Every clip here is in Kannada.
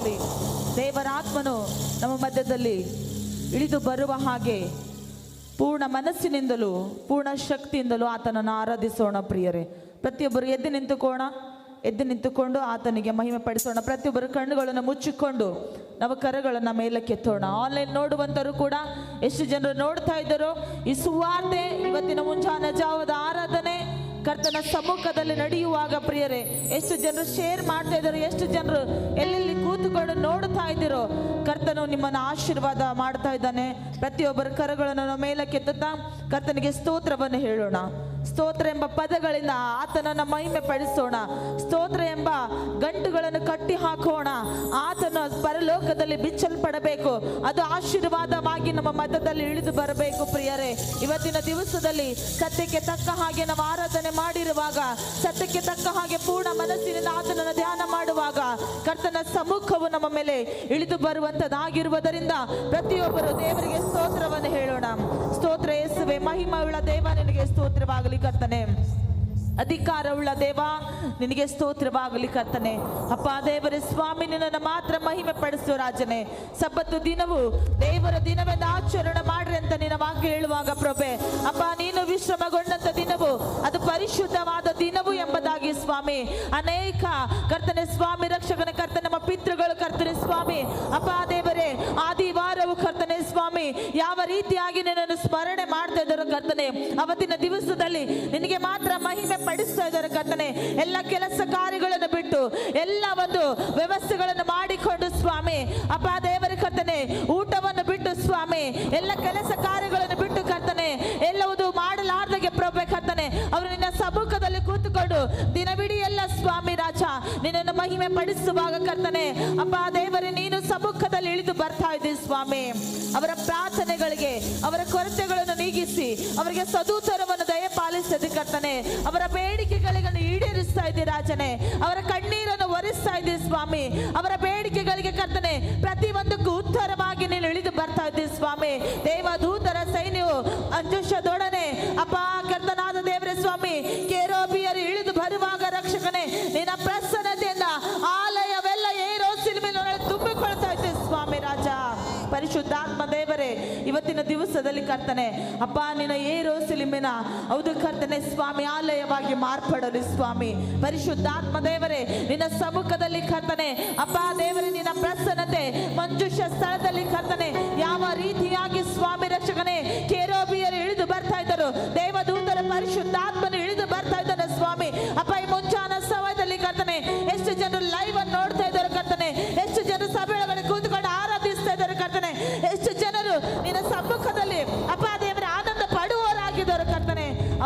ಸಮಯದಲ್ಲಿ ದೇವರಾತ್ಮನು ನಮ್ಮ ಮಧ್ಯದಲ್ಲಿ ಇಳಿದು ಬರುವ ಹಾಗೆ ಪೂರ್ಣ ಮನಸ್ಸಿನಿಂದಲೂ, ಪೂರ್ಣ ಶಕ್ತಿಯಿಂದಲೂ ಆತನನ್ನು ಆರಾಧಿಸೋಣ ಪ್ರಿಯರೇ. ಪ್ರತಿಯೊಬ್ಬರು ಎದ್ದು ನಿಂತುಕೋಣ, ಎದ್ದು ನಿಂತುಕೊಂಡು ಆತನಿಗೆ ಮಹಿಮೆ ಪಡಿಸೋಣ ಪ್ರತಿಯೊಬ್ಬರು ಕಣ್ಣುಗಳನ್ನು ಮುಚ್ಚಿಕೊಂಡು ನಾವು ಕರಗಳನ್ನು ಮೇಲಕ್ಕೆತ್ತೋಣ ಆನ್ಲೈನ್ ನೋಡುವಂಥರು ಕೂಡ ಎಷ್ಟು ಜನರು ನೋಡ್ತಾ ಇದ್ದಾರೋ, ಈ ಸುವಾರ್ತೆ ಇವತ್ತಿನ ಮುಂಜಾನೆ ಜಾವದ ಆರಾಧನೆ ಕರ್ತನ ಸಮ್ಮುಖದಲ್ಲಿ ನಡೆಯುವಾಗ ಪ್ರಿಯರೇ, ಎಷ್ಟು ಜನರು ಶೇರ್ ಮಾಡ್ತಾ ಇದ್ದಾರೆ, ಎಷ್ಟು ಜನರು ಎಲ್ಲೆಲ್ಲಿ ಕೂತುಕೊಂಡು ನೋಡ್ತಾ ಇದ್ದೀರೋ ಕರ್ತನು ನಿಮ್ಮನ್ನು ಆಶೀರ್ವಾದ ಮಾಡ್ತಾ ಇದ್ದಾನೆ. ಪ್ರತಿಯೊಬ್ಬರ ಕರಗಳನ್ನು ಮೇಲಕ್ಕೆತ್ತುತ್ತಾ ಕರ್ತನಿಗೆ ಸ್ತೋತ್ರವನ್ನು ಹೇಳೋಣ. ಸ್ತೋತ್ರ ಎಂಬ ಪದಗಳಿಂದ ಆತನನ್ನು ಮಹಿಮೆ ಪಡಿಸೋಣ ಸ್ತೋತ್ರ ಎಂಬ ಗಂಟುಗಳನ್ನು ಕಟ್ಟಿ ಹಾಕೋಣ. ಆತನ ಪರಲೋಕದಲ್ಲಿ ಬಿಚ್ಚಲ್ಪಡಬೇಕು. ಅದು ಆಶೀರ್ವಾದವಾಗಿ ನಮ್ಮ ಮತದಲ್ಲಿ ಇಳಿದು ಬರಬೇಕು ಪ್ರಿಯರೇ. ಇವತ್ತಿನ ದಿವಸದಲ್ಲಿ ಸತ್ಯಕ್ಕೆ ತಕ್ಕ ಹಾಗೆ ನಾವು ಆರಾಧನೆ ಮಾಡಿರುವಾಗ, ಸತ್ಯಕ್ಕೆ ತಕ್ಕ ಹಾಗೆ ಪೂರ್ಣ ಮನಸ್ಸಿನಿಂದ ಆತನನ್ನು ಧ್ಯಾನ ಮಾಡುವಾಗ, ಕರ್ತನ ಸಮ್ಮುಖವು ನಮ್ಮ ಮೇಲೆ ಇಳಿದು ಬರುವಂತದಾಗಿರುವುದರಿಂದ ಪ್ರತಿಯೊಬ್ಬರು ದೇವರಿಗೆ ಸ್ತೋತ್ರವನ್ನು ಹೇಳೋಣ. ಸ್ತೋತ್ರ ಯೇಸುವೆ ಮಹಿಮವುಳ್ಳ ದೇವ, ನಿನಗೆ ಸ್ತೋತ್ರವಾಗಲಿ. ಕರ್ತನೆ ಅಧಿಕಾರವುಳ್ಳ ದೇವ, ನಿನಗೆ ಸ್ತೋತ್ರವಾಗಲಿ ಕರ್ತನೆ. ಅಪ್ಪ ದೇವರ, ಸ್ವಾಮಿ, ನಿನ್ನನ್ನು ಮಾತ್ರ ಮಹಿಮೆ ಪಡಿಸುವ ರಾಜನೆ. ಸಬ್ಬತ್ತು ದಿನವು ದೇವರ ದಿನವೆಂದು ಆಚರಣೆ ಮಾಡ್ರಿ ಅಂತ ನಿನ್ನ ವಾಕ್ಯ ಹೇಳುವಾಗ ಪ್ರಭೆ. ಅಪ್ಪ, ನೀನು ವಿಶ್ರಮಗೊಂಡಂತ ದಿನವು, ಅದು ಪರಿಶುದ್ಧವಾದ ದಿನವು ಎಂಬುದಾಗಿ ಸ್ವಾಮಿ. ಅನೇಕ ಕರ್ತನೆ, ಸ್ವಾಮಿ, ರಕ್ಷಕನ, ಕರ್ತನೆ, ನಮ್ಮ ಪಿತೃಗಳು ಕರ್ತನೆ ಸ್ವಾಮಿ. ಅಪ್ಪ ದೇವರೇ, ಆದಿವಾರವು ಕರ್ತನೆ ಸ್ವಾಮಿ. ಯಾವ ರೀತಿಯಾಗಿ ನಿನ್ನನ್ನು ಸ್ಮರಣೆ ಮಾಡ್ತಾ ಇದ್ದರು ಕರ್ತನೆ, ಅವತ್ತಿನ ದಿವಸದಲ್ಲಿ ನಿನಗೆ ಮಾತ್ರ ಮಹಿಮೆ ಪಡಿಸ್ತಾ ಇದ್ದಾರೆ ಕರ್ತನೆ. ಎಲ್ಲ ಕೆಲಸ ಕಾರ್ಯಗಳನ್ನು ಬಿಟ್ಟು ಎಲ್ಲ ಒಂದು ವ್ಯವಸ್ಥೆಗಳನ್ನು ಮಾಡಿಕೊಂಡು ಸ್ವಾಮಿ. ಅಪ್ಪ ದೇವರ ಕರ್ತನೆ, ಊಟವನ್ನು ಬಿಟ್ಟು ಸ್ವಾಮಿ. ಎಲ್ಲ ಕೆಲಸ ಕಾರ್ಯಗಳನ್ನು ಬಿಟ್ಟು ಕರ್ತನೆ, ಎಲ್ಲವುದು ಮಾಡಲಾರ್ದಾಗೆ ಪ್ರಭೆ ಕರ್ತನೆ. ಅವರು ನಿನ್ನ ಸಮ್ಮುಖದಲ್ಲಿ ಕೂತುಕೊಂಡು ದಿನವಿಡೀ ಎಲ್ಲ ಸ್ವಾಮಿ ರಾಜ, ನಿನ್ನನ್ನು ಮಹಿಮೆ ಪಡಿಸುವಾಗ ಕರ್ತನೆ, ಅಪ್ಪ ದೇವರೇ, ನೀನು ಸಮ್ಮುಖದಲ್ಲಿ ಇಳಿದು ಬರ್ತಾ ಇದ್ದೀನಿ ಸ್ವಾಮಿ. ಅವರ ಪ್ರಾರ್ಥನೆಗಳಿಗೆ, ಅವರ ಕೊರತೆಗಳನ್ನು ನೀಗಿಸಿ, ಅವರಿಗೆ ಸದುತ್ತರವನ್ನು ದಯಪಾಲಿಸದೆ ಕರ್ತನೆ, ಅವರ ಬೇಡಿಕೆಗಳಿಗೆ ಈಡೇರಿಸ್ತಾ ಇದ್ದೀವಿ ರಾಜನೆ. ಅವರ ಕಣ್ಣೀರನ್ನು ಒರೆಸ್ತಾ ಇದ್ದೀರಿ ಸ್ವಾಮಿ. ಅವರ ಬೇಡಿಕೆಗಳಿಗೆ ಕರ್ತನೆ, ಪ್ರತಿಯೊಂದಕ್ಕೂ ಉತ್ತರವಾಗಿ ನೀನು ಇಳಿದು ಬರ್ತಾ ಇದ್ದೀವಿ ಸ್ವಾಮಿ. ದೇವದೂತರ ಪರಿಶುದ್ಧಾತ್ಮ ದೇವರೇ, ಇವತ್ತಿನ ದಿವಸದಲ್ಲಿ ಕರ್ತನೆ, ಅಪ್ಪ, ನಿನ್ನ ಏರೋ ಸಿಲಿಮಿನ ಹೌದು ಕರ್ತನೆ, ಸ್ವಾಮಿ ಆಲಯವಾಗಿ ಮಾರ್ಪಡಲಿ ಸ್ವಾಮಿ. ಪರಿಶುದ್ಧಾತ್ಮ ದೇವರೇ, ನಿನ್ನ ಸಮ್ಮುಖದಲ್ಲಿ ಕರ್ತನೆ, ಅಪ್ಪ, ದೇವರೇ, ನಿನ್ನ ಪ್ರಸನ್ನತೆ ಮಂಜುಷ ಸ್ಥಳದಲ್ಲಿ ಕರ್ತನೆ, ಯಾವ ರೀತಿಯಾಗಿ ಸ್ವಾಮಿ ರಕ್ಷಕನೇ, ಕೇರೋಬಿಯರು ಇಳಿದು ಬರ್ತಾ ಇದ್ದರು, ದೇವದೂತರ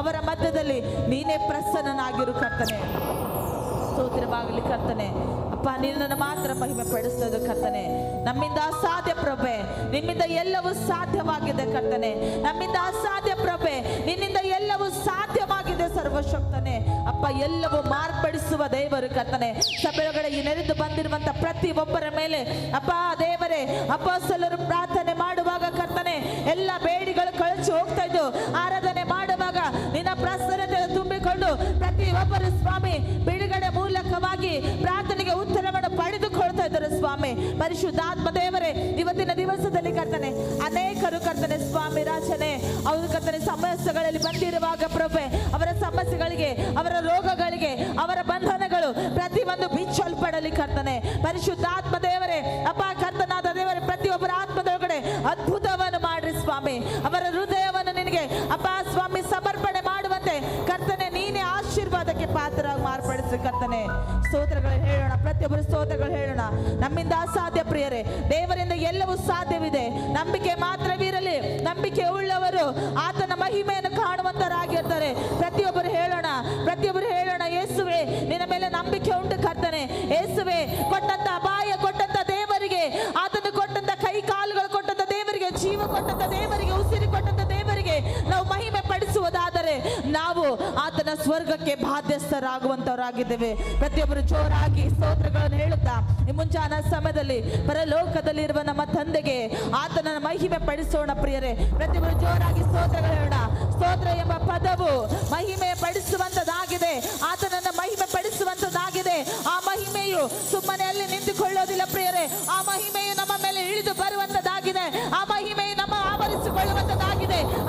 ಅವರ ಮಧ್ಯದಲ್ಲಿ ನೀನೇ ಪ್ರಸನ್ನನಾಗಿರು, ಕರ್ತನೆ. ಸ್ತೋತ್ರವಾಗಲಿ, ಕರ್ತನೆ. ಅಪ್ಪ ನಿನ್ನನ್ನು ಮಾತ್ರ ಮಹಿಮೆ ಪಡಿಸೋದು ಕರ್ತನೆ. ನಮ್ಮಿಂದ ಅಸಾಧ್ಯ ಪ್ರಭೆ, ನಿಮ್ಮಿಂದ ಎಲ್ಲವೂ ಸಾಧ್ಯವಾಗಿದೆ, ಕರ್ತನೆ. ನಮ್ಮಿಂದ ಅಸಾಧ್ಯ ಪ್ರಭೆ, ನಿನ್ನಿಂದ ಎಲ್ಲವೂ ಸಾಧ್ಯವಾಗಿದೆ, ಸರ್ವಶಕ್ತನೆ. ಅಪ್ಪ, ಎಲ್ಲವೂ ಮಾರ್ಪಡಿಸುವ ದೇವರು, ಕರ್ತನೆ. ಸಭೆಯೊಳಗಡೆ ನೆರೆದು ಬಂದಿರುವಂತ ಪ್ರತಿ ಒಬ್ಬರ ಮೇಲೆ, ಅಪ್ಪ, ದೇವರೇ ಅಪ್ಪಸಲರು ಪ್ರಾರ್ಥನೆ ಮಾಡುವಾಗ, ಕರ್ತನೆ, ಎಲ್ಲ ಬೇಡಿಗಳು ಕಳಚಿ ಹೋಗ್ತಾ ಇದ್ದು, ಆರಾಧನೆ ಮಾಡುವಾಗ ನಿನ್ನ ಪ್ರಸನ್ನತೆ ತುಂಬಿಕೊಂಡು ಪ್ರತಿ ಒಬ್ಬರು ಸ್ವಾಮಿ ಬಿಡುಗಡೆ ಮೂಲಕವಾಗಿ ಪ್ರಾರ್ಥನೆಗೆ ಉತ್ತರವನ್ನು ಪಡೆದುಕೊಳ್ತಾ ಇದ್ದಾರೆ ಸ್ವಾಮಿ. ಪರಿಶುದ್ಧಾತ್ಮ ದೇವರೇ, ಇವತ್ತಿನ ದಿವಸದಲ್ಲಿ ಕರ್ತನೆ, ಅನೇಕರು ಕರ್ತನೆ ಸ್ವಾಮಿ ರಾಜನೆ, ಅವರು ಕರ್ತನೆ ಸಮಸ್ಯೆಗಳಲ್ಲಿ ಬಂದಿರುವಾಗ ಪ್ರಭೆ, ಅವರ ಸಮಸ್ಯೆಗಳಿಗೆ, ಅವರ ರೋಗಗಳಿಗೆ, ಅವರ ಬಂಧನಗಳು ಪ್ರತಿಯೊಂದು ಬಿಚ್ಚಲ್ಪಡಲಿ ಕರ್ತನೆ. ಪರಿಶುದ್ಧಾತ್ಮ ದೇವರೇ ಅಪ್ಪ ಕರ್ತನಾದ ದೇವರೇ, ಪ್ರತಿಯೊಬ್ಬರ ಆತ್ಮದೊಳಗಡೆ ಅದ್ಭುತವನ್ನು ಮಾಡ್ರಿ ಸ್ವಾಮಿ. ಅವರ ಹೃದಯವನ್ನು ಕರ್ತನೆ, ಸ್ತೋತ್ರಗಳು ಹೇಳೋಣ, ಪ್ರತಿಯೊಬ್ಬರು ಸ್ತೋತ್ರಗಳು ಹೇಳೋಣ. ನಮ್ಮಿಂದ ಅಸಾಧ್ಯ ಪ್ರಿಯರೇ, ದೇವರಿಂದ ಎಲ್ಲವೂ ಸಾಧ್ಯವಿದೆ. ನಂಬಿಕೆ ಮಾತ್ರವಿರಲಿ, ನಂಬಿಕೆ ಉಳ್ಳವರು ಆತನ ಮಹಿಮೆಯನ್ನು ಕಾಣುವಂತರಾಗಿರ್ತಾರೆ. ಪ್ರತಿಯೊಬ್ಬರು ಹೇಳೋಣ ಪ್ರತಿಯೊಬ್ಬರು ಹೇಳೋಣ, ಯೇಸುವೆ, ನಿನ್ನ ಮೇಲೆ ನಂಬಿಕೆ ಉಂಟು ಕರ್ತನೆ, ಯೇಸುವೆ ಕೊಟ್ಟಂತ ನಾವು ಮಹಿಮೆ ಪಡಿಸುವುದಾದರೆ ನಾವು ಆತನ ಸ್ವರ್ಗಕ್ಕೆ ಬಾಧ್ಯಸ್ಥರಾಗುವಂತವರಾಗಿದ್ದೇವೆ. ಪ್ರತಿಯೊಬ್ಬರು ಜೋರಾಗಿ ಸ್ತೋತ್ರಗಳನ್ನು ಹೇಳುತ್ತಾ ಮುಂಜಾನ ಸಮಯದಲ್ಲಿ ಪರಲೋಕದಲ್ಲಿರುವ ನಮ್ಮ ತಂದೆಗೆ ಆತನ ಮಹಿಮೆ ಪಡಿಸೋಣ ಪ್ರಿಯರೇ. ಪ್ರತಿಯೊಬ್ಬರು ಜೋರಾಗಿ ಸ್ತೋತ್ರಗಳು ಹೇಳೋಣ. ಸ್ತೋತ್ರ ಎಂಬ ಪದವು ಮಹಿಮೆ ಪಡಿಸುವಂತದಾಗಿದೆ ಆತನನ್ನು ಮಹಿಮೆ ಪಡಿಸುವಂತದಾಗಿದೆ ಆ ಮಹಿಮೆಯು ಸುಮ್ಮನೆ ಅಲ್ಲಿ ನಿಂತುಕೊಳ್ಳೋದಿಲ್ಲ ಪ್ರಿಯರೇ. ಆ ಮಹಿಮೆಯು ನಮ್ಮ ಮೇಲೆ ಇಳಿದು ಬರುವಂತದ್ದಾಗಿದೆ.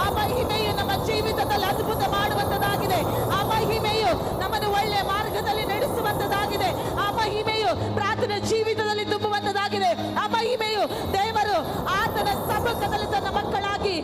ಆ ಮಹಿಮೆಯು ನಮ್ಮ ಜೀವಿತದಲ್ಲಿ ಅದ್ಭುತ ಮಾಡುವಂತದ್ದಾಗಿದೆ ಆ ಮಹಿಮೆಯು ನಮ್ಮನ್ನು ಒಳ್ಳೆ ಮಾರ್ಗದಲ್ಲಿ ನಡೆಸುವಂತದಾಗಿದೆ ಆ ಮಹಿಮೆಯು ಪ್ರಾರ್ಥನೆ ಜೀವಿತದಲ್ಲಿ ತುಂಬುವಂತದ್ದಾಗಿದೆ ಆ ಮಹಿಮೆಯು ದೇವರು ಆತನ ಸಮ್ಮುಖದಲ್ಲಿ ತನ್ನ ಮಕ್ಕಳಾಗಿ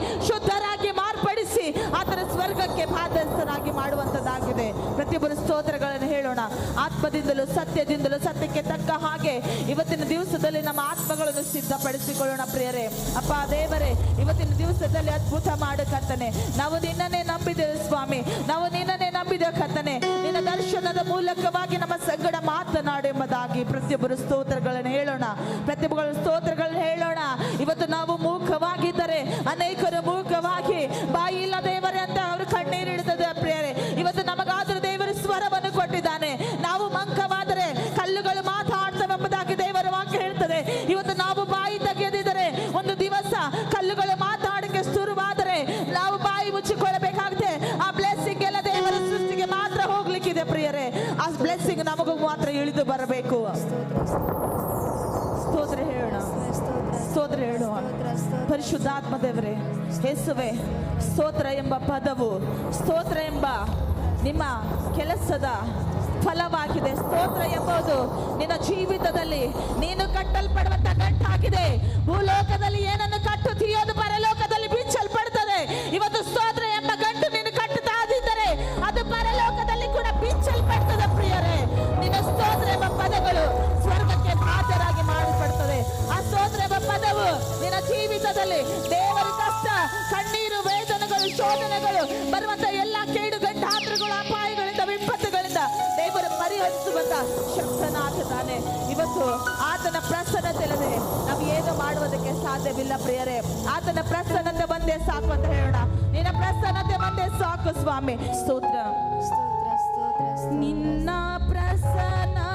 ಸ್ತೋತ್ರಗಳನ್ನು ಹೇಳೋಣ. ಆತ್ಮದಿಂದಲೂ ಸತ್ಯದಿಂದಲೂ ಸತ್ಯಕ್ಕೆ ತಕ್ಕ ಹಾಗೆ ಇವತ್ತಿನ ದಿವಸದಲ್ಲಿ ನಮ್ಮ ಆತ್ಮಗಳನ್ನು ಸಿದ್ಧಪಡಿಸಿಕೊಳ್ಳೋಣ ಪ್ರಿಯರೇ. ಅಪ್ಪ ದೇವರೇ, ಇವತ್ತಿನ ದಿವಸದಲ್ಲಿ ಅದ್ಭುತ ಮಾಡು ಕರ್ತನೆ. ನಾವು ನಿನ್ನನ್ನೇ ನಂಬಿದ್ದೇವೆ ಸ್ವಾಮಿ. ನಾವು ನಿನ್ನನ್ನೇ ನಂಬಿದ್ದೇವೆ ಕತ್ತನೆ ನಿನ್ನ ದರ್ಶನದ ಮೂಲಕವಾಗಿ ನಮ್ಮ ಸಂಗಡ ಮಾತನಾಡೆಂಬುದಾಗಿ ಪ್ರತಿಯೊಬ್ಬರು ಸ್ತೋತ್ರಗಳನ್ನು ಹೇಳೋಣ. ಪ್ರತಿಯೊಬ್ಬರು ಸ್ತೋತ್ರಗಳನ್ನು ಹೇಳೋಣ. ಇವತ್ತು ನಾವು ಮೂಕವಾಗಿದ್ದರೆ, ಅನೇಕರು ಮೂಕವಾಗಿ ಬಾಯಿ ಇಲ್ಲ ದೇವರೇ ಅಂತ ಅವರು ಕಣ್ಣೀರಿಡುತ್ತದೆ ಮಾತ್ರ ಬರಬೇಕು. ಸ್ತೋತ್ರ ಹೇಳೋಣ. ಸ್ತೋತ್ರ ಹೇಳುವ ಪರಿಶುದ್ಧಾತ್ಮ ದೇವರೇ ಹೆಸುವೆ ಸ್ತೋತ್ರ ಎಂಬ ಪದವು, ಸ್ತೋತ್ರ ಎಂಬ ನಿಮ್ಮ ಕೆಲಸದ ಫಲವಾಗಿದೆ. ಸ್ತೋತ್ರ ಎಂಬುದು ನಿನ್ನ ಜೀವಿತದಲ್ಲಿ ನೀನು ಕಟ್ಟಲ್ಪಡುವಂತ ಗಂಟಾಗಿದೆ ಭೂಲೋಕದಲ್ಲಿ ಏನನ್ನು ಕಟ್ಟುತ್ತೀಯೋ ಅದು ಜೀವಿತದಲ್ಲಿ ದೇವರ ಕಷ್ಟ ಕಣ್ಣೀರು ವೇದನೆಗಳು ಶೋಧನೆಗಳು ಬರುವಂತ ಎಲ್ಲ ಕೇಡು ಗಂಟಾತ್ರಗಳು ಅಪಾಯಗಳಿಂದ ವಿಪತ್ತುಗಳಿಂದ ದೇವರು ಪರಿಹರಿಸುವಂತ ಶಕ್ತನಾಗಿದ್ದಾನೆ ಇವತ್ತು ಆತನ ಪ್ರಸನ್ನ ಇಲ್ಲದೆ ನಾವು ಏನು ಮಾಡುವುದಕ್ಕೆ ಸಾಧ್ಯವಿಲ್ಲ ಪ್ರಿಯರೇ. ಆತನ ಪ್ರಸನ್ನತೆ ಬಂದೇ ಸಾಕು ಅಂತ ಹೇಳೋಣ. ನಿನ್ನ ಪ್ರಸನ್ನತೆ ಬಂದೇ ಸಾಕು ಸ್ವಾಮಿ. ಸ್ತೋತ್ರ. ಸ್ತೋತ್ರ. ನಿನ್ನ ಪ್ರಸನ್ನತೆ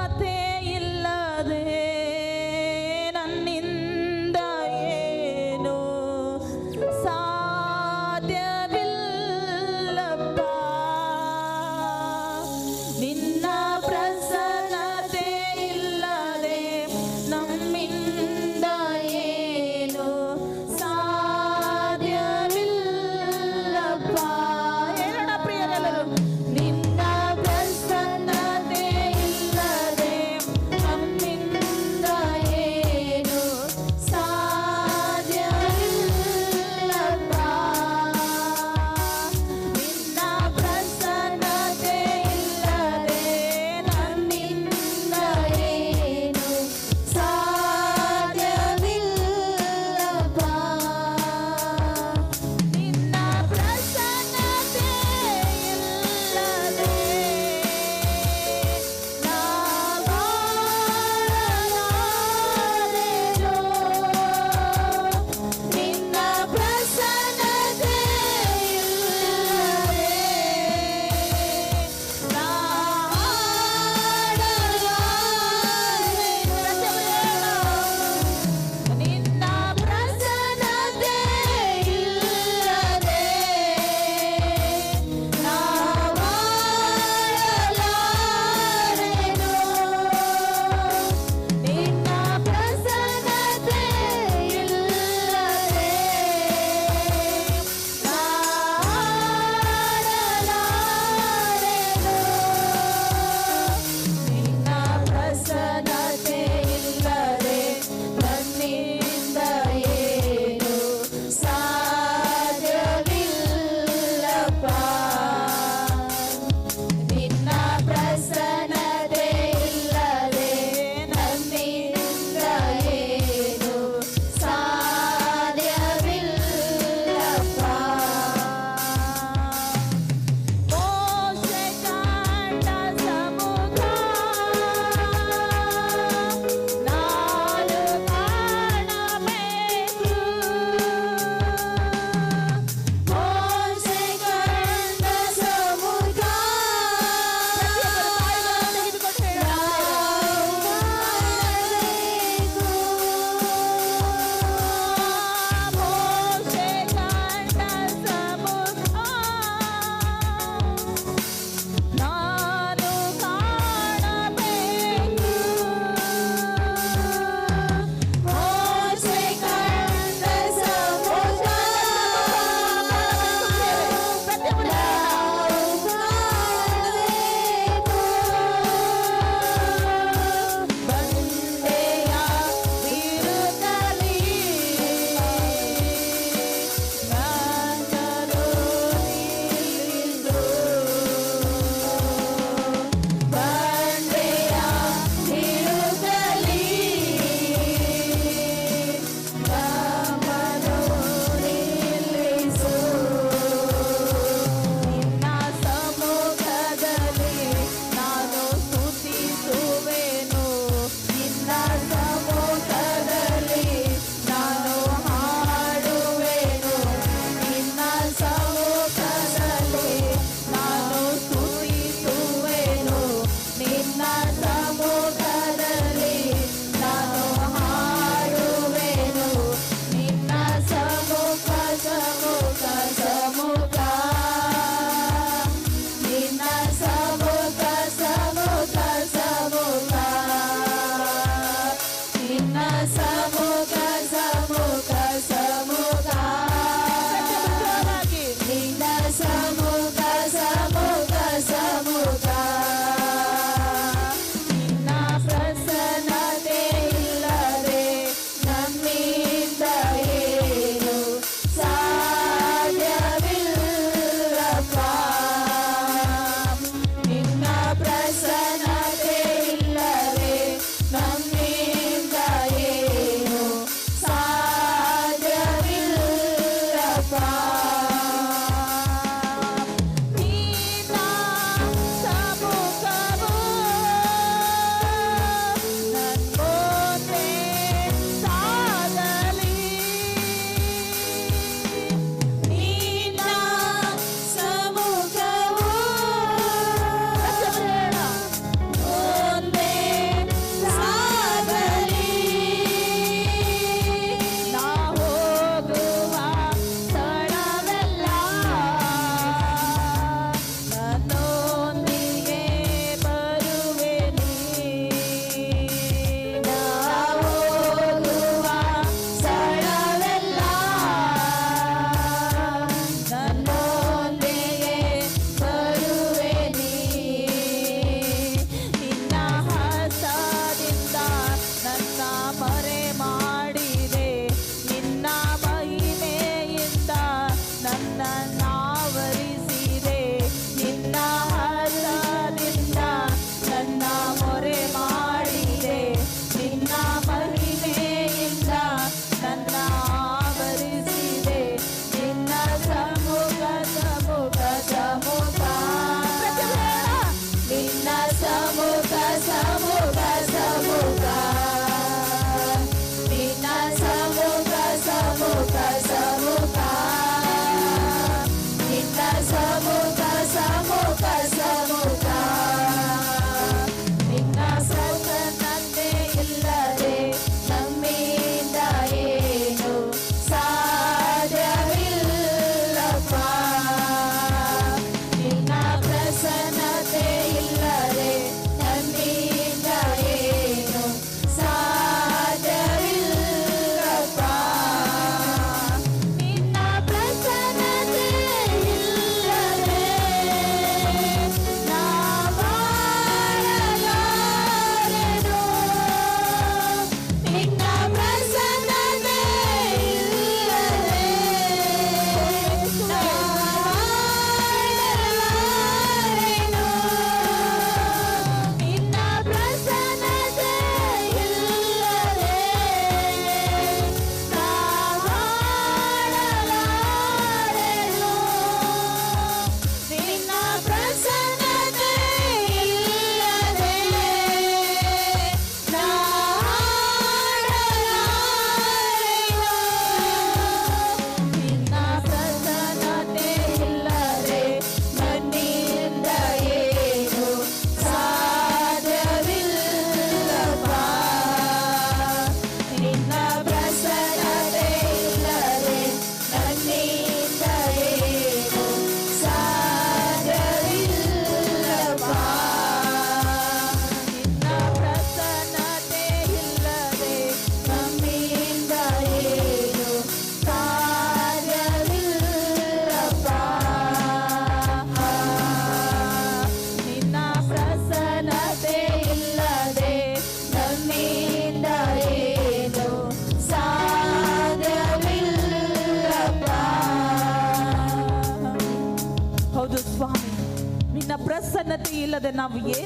goodbye.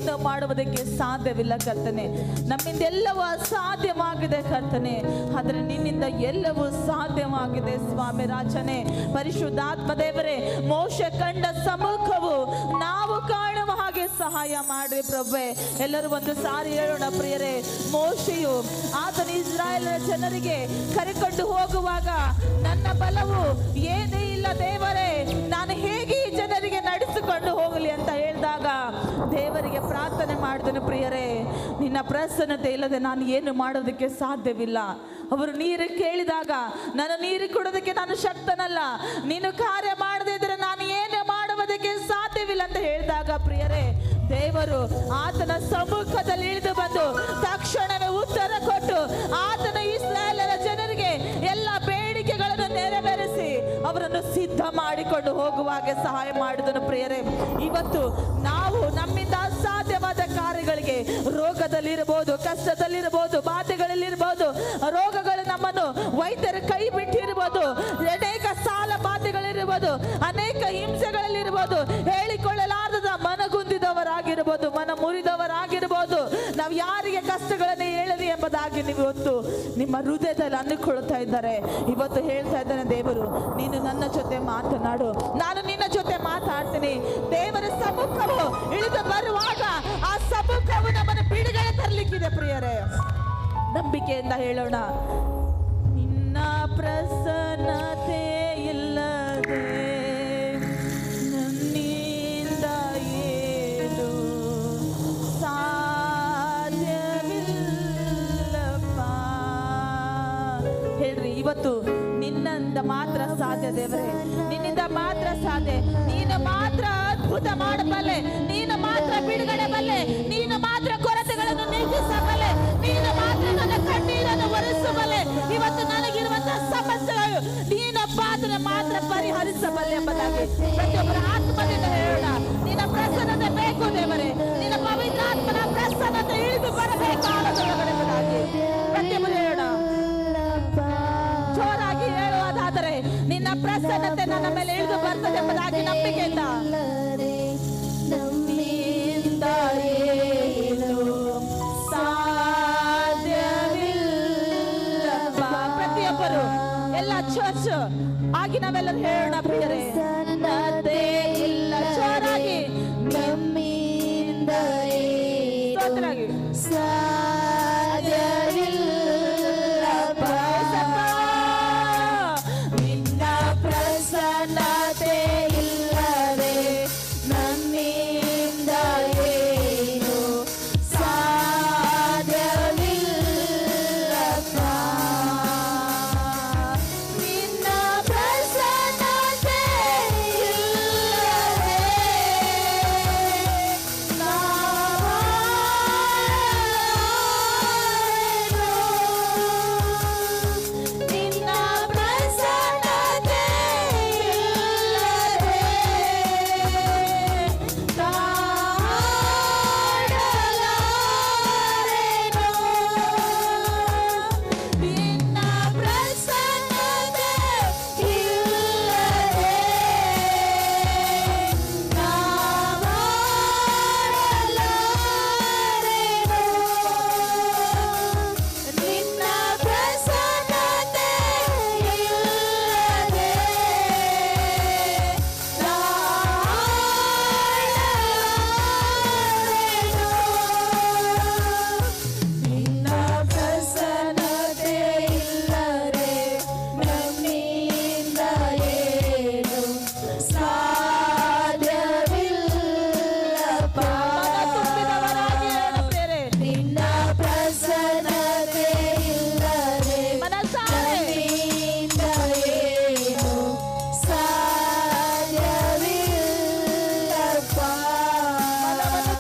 ಏನು ಮಾಡುವುದಕ್ಕೆ ಸಾಧ್ಯವಿಲ್ಲ ಕರ್ತನೆ. ನಮ್ಮಿಂದೆಲ್ಲವೂ ಅಸಾಧ್ಯವಾಗಿದೆ ಕರ್ತನೆ. ಆದರೆ ನಿನ್ನಿಂದ ಎಲ್ಲವೂ ಸಾಧ್ಯವಾಗಿದೆ ಸ್ವಾಮಿ ರಾಜನೆ. ಪರಿಶುದ್ಧಾತ್ಮ ದೇವರೇ, ಮೋಶ ಕಂಡ ಸಮ್ಮುಖವು ನಾವು ಕಾಣುವ ಹಾಗೆ ಸಹಾಯ ಮಾಡ್ರಿ ಪ್ರಭೆ ಎಲ್ಲರೂ ಒಂದು ಸಾರಿ ಹೇಳೋಣ ಪ್ರಿಯರೇ, ಮೋಶೆಯು ಆತನ ಇಸ್ರಾಯೇಲ್ ಜನರಿಗೆ ಕರೆಕೊಂಡು ಹೋಗುವಾಗ, ನನ್ನ ಬಲವು ಏನೇ ಇಲ್ಲ ದೇವರೇ, ನಾನು ಹೇಗೆ ಈ ಜನರಿಗೆ ನಡೆಸಿಕೊಂಡು ಹೋಗಲಿ ಅಂತ ಪ್ರಾರ್ಥನೆ ಮಾಡ್ತೇನೆ ಪ್ರಿಯರೇ, ನಿನ್ನ ಪ್ರಸನ್ನತೆ ಇಲ್ಲದೆ ನಾನು ಏನು ಮಾಡೋದಕ್ಕೆ ಸಾಧ್ಯವಿಲ್ಲ. ಅವರು ನೀರು ಕೇಳಿದಾಗ, ನಾನು ನೀರು ಕೊಡೋದಕ್ಕೆ ನಾನು ಶಕ್ತನಲ್ಲ. ನೀನು ಕಾರ್ಯ ಮಾಡದೇ ಇದ್ರೆ ನಾನು ಏನು ಮಾಡುವುದಕ್ಕೆ ಸಾಧ್ಯವಿಲ್ಲ ಅಂತ ಹೇಳಿದಾಗ, ಪ್ರಿಯರೇ, ದೇವರು ಆತನ ಸಮ್ಮುಖದಲ್ಲಿ ಇಳಿದು ಬಂದು ಮಾಡಿಕೊಂಡು ಹೋಗುವಾಗೆ ಸಹಾಯ ಮಾಡಿದನು ಪ್ರಿಯರೇ. ಇವತ್ತು ನಾವು ನಮ್ಮಿಂದ ಅಸಾಧ್ಯವಾದ ಕಾರ್ಯಗಳಿಗೆ ರೋಗದಲ್ಲಿರಬಹುದು, ಕಷ್ಟದಲ್ಲಿರಬಹುದು, ಬಾಧೆಗಳಲ್ಲಿರಬಹುದು, ರೋಗಗಳು ನಮ್ಮನ್ನು ವೈದ್ಯರ ಕೈ ಬಿಟ್ಟಿರಬಹುದು, ಅನೇಕ ಸಾಲ ಬಾಧೆಗಳಿರಬಹುದು, ಅನೇಕ ಹಿಂಸೆಗಳಲ್ಲಿರಬಹುದು, ಹೇಳಿಕೊಳ್ಳಲಾರದ ಮನಗುಂದಿದವರಾಗಿರಬಹುದು ಮನ ಮುರಿದವರಾಗಿರಬಹುದು ನಾವು ಯಾರಿಗೆ ಕಷ್ಟಗಳನ್ನು ಎಂಬುದಾಗಿ ನೀವು ಇವತ್ತು ನಿಮ್ಮ ಹೃದಯದಲ್ಲಿ ಅಂದುಕೊಳ್ತಾ ಇದ್ದಾರೆ. ಇವತ್ತು ಹೇಳ್ತಾ ಇದ್ದಾನೆ, ದೇವರು, ನೀನು ನನ್ನ ಜೊತೆ ಮಾತನಾಡು. ನಾನು ನಿನ್ನ ಜೊತೆ ಮಾತಾಡ್ತೀನಿ. ದೇವರ ಸಮ್ಮುಖವು ಇಳಿದು ಬರುವಾಗ ಆ ಸಮ್ಮುಖವು ನಮ್ಮನ್ನು ಬಿಡುಗಡೆ ತರಲಿಕ್ಕಿದೆ ಪ್ರಿಯರೇ. ನಂಬಿಕೆಯಿಂದ ಹೇಳೋಣ. ನಿನ್ನ ಪ್ರಸನ್ನತೆ ಇಲ್ಲದೆ ಇವತ್ತು ನಿನ್ನಿಂದ ಮಾತ್ರ ಸಾಧ್ಯ ದೇವರೇ. ನಿನ್ನಿಂದ ಮಾತ್ರ ಸಾಧ್ಯ. ನೀನು ಮಾತ್ರ ಅದ್ಭುತ ಮಾಡಬಲ್ಲೆ. ನೀನು ಮಾತ್ರ ಬಿಡುಗಡೆ ಬಲ್ಲೆ ನೀನು ಮಾತ್ರ ಕೊರತೆಗಳನ್ನು ನೀಗಿಸಬಲ್ಲೆ. ನೀನು ಮಾತ್ರ ನನ್ನ ಕಣ್ಣೀರನ್ನು ಒರೆಸಬಲ್ಲೆ. ಇವತ್ತು ನನಗಿರುವಂತಹ ಸಮಸ್ಯೆಗಳು ನೀನೊಬ್ಬ ಮಾತ್ರ ಮಾತ್ರ ಪರಿಹರಿಸಬಲ್ಲೆ ಎಂಬುದಾಗಿ ಪ್ರತಿಯೊಬ್ಬರ ಆತ್ಮದಿಂದ ಹೇಳೋಣ. ನಿನ್ನ ಪ್ರಸನ್ನತೆ ಬೇಕು ದೇವರೇ. ನಿನ್ನ ಪವಿತ್ರಾತ್ಮನ ಪ್ರಸನ್ನತೆ ಇಳಿದು ಬರಬೇಕಾಗುತ್ತದೆ ಪ್ರಸನ್ನತೆ ನನ್ನ ಮೇಲೆ ಇಳಿದು ಬರ್ತದೆಂಬುದಾಗಿ ನಂಬಿಕೆಯಿಂದ. ಪ್ರತಿಯೊಬ್ಬರು ಎಲ್ಲ ಚರ್ಚ್ ಆಗಿ ನಾವೆಲ್ಲರೂ ಹೇಳೋಣ ಪ್ರಿಯರೇ. ಇಲ್ಲ ಚೋರಾಗಿ ನಮ್ಮಿಂದ ಸಾ